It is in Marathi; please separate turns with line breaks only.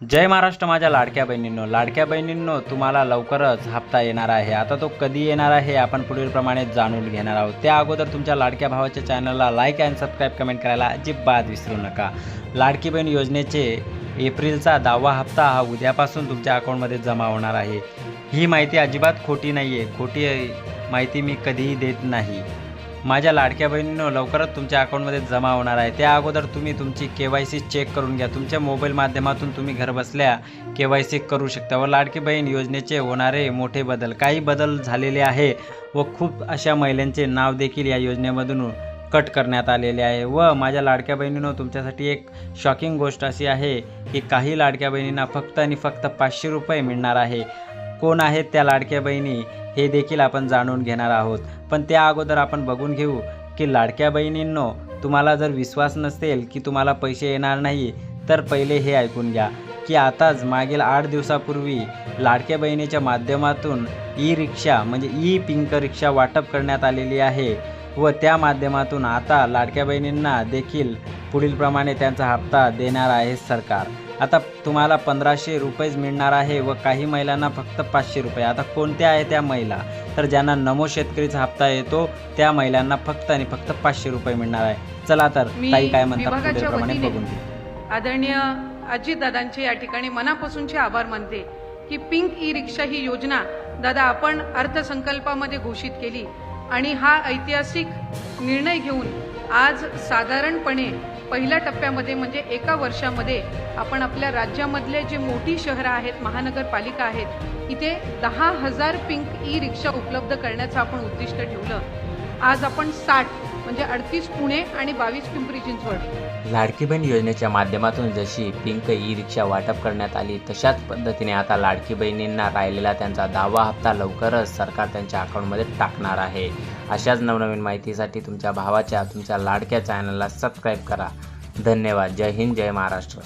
जय महाराष्ट्र माझ्या लाडक्या बहिणींनो. लाडक्या बहिणींनो तुम्हाला लवकरच हप्ता येणार आहे. आता तो कधी येणार आहे आपण पुढीलप्रमाणे जाणून घेणार आहोत. त्या अगोदर तुमच्या लाडक्या भावाच्या चॅनलला लाईक अँड सबस्क्राईब कमेंट करायला अजिबात विसरू नका. लाडकी बहीण योजनेचे एप्रिलचा दहावा हप्ता हा उद्यापासून तुमच्या अकाउंटमध्ये जमा होणार आहे. ही माहिती अजिबात खोटी नाही आहे खोटी माहिती मी कधीही देत नाही. माझ्या लाडक्या बहिणींनो लवकरच तुमच्या अकाउंटमध्ये जमा होणार आहे. त्या अगोदर तुम्ही तुमची के वाय सी चेक करून घ्या. तुमच्या मोबाईल माध्यमातून तुम्ही घरबसल्या के वाय सी करू शकता व लाडकी बहीण योजनेचे होणारे मोठे बदल काही बदल झालेले आहे व खूप अशा महिलांचे नाव देखील या योजनेमधून कट करण्यात आलेले आहे. व माझ्या लाडक्या बहिणीनं तुमच्यासाठी एक शॉकिंग गोष्ट अशी आहे की काही लाडक्या बहिणींना फक्त आणि फक्त पाचशे रुपये मिळणार आहे. कोण आहेत त्या लाडक्या बहिणी हे देखील आपण जाणून घेणार आहोत. पण त्या अगोदर आपण बघून घेऊ की लाडक्या बहिणींनो तुम्हाला जर विश्वास नसेल की तुम्हाला पैसे येणार नाही तर पहिले हे ऐकून घ्या की आताच मागील आठ दिवसापूर्वी लाडक्या बहिणीच्या माध्यमातून ई रिक्षा म्हणजे ई पिंक रिक्षा वाटप करण्यात आलेली आहे व त्या माध्यमातून आता लाडक्या बहिणींना देखील पुढीलप्रमाणे त्यांचा हप्ता देणार आहे सरकार. आता तुम्हाला पंधराशे रुपयेच मिळणार आहे व काही महिलांना फक्त पाचशे रुपये. आता कोणत्या आहे त्या महिला? तर ज्यांना नमो शेतकरीचा हप्ता येतो त्या महिलांना फक्त आणि फक्त पाचशे रुपये मिळणार आहे. चला तर ताई काय म्हणतात पुढीलप्रमाणे
वतीने
बघून
आदरणीय अजितदादांचे या ठिकाणी मनापासूनचे आभार मानते की पिंक ई रिक्षा ही योजना दादा आपण अर्थसंकल्पामध्ये घोषित केली आणि हा ऐतिहासिक निर्णय घेऊन आज साधारणपणे पहिल्या टप्प्यामध्ये म्हणजे एका वर्षामध्ये आपण आपल्या राज्यामधले जे मोठी शहरं आहेत महानगरपालिका आहेत इथे दहा हजार पिंक ई रिक्षा उपलब्ध करण्याचं आपण उद्दिष्ट ठेवलं. आज आपण साठ म्हणजे अडतीस पुणे आणि बावीस पिंपरी चिंचवड.
लाडकी बहीण योजनेच्या माध्यमातून जशी पिंक ई रिक्षा वाटप करण्यात आली तशाच पद्धतीने आता लाडकी बहिणींना राहिलेला त्यांचा दहावा हप्ता लवकरच सरकार त्यांच्या अकाउंटमध्ये टाकणार आहे. अशाच नवनवीन माहितीसाठी तुमच्या भावाच्या तुमच्या लाडक्या चॅनलला सबस्क्राईब करा. धन्यवाद. जय हिंद जय महाराष्ट्र.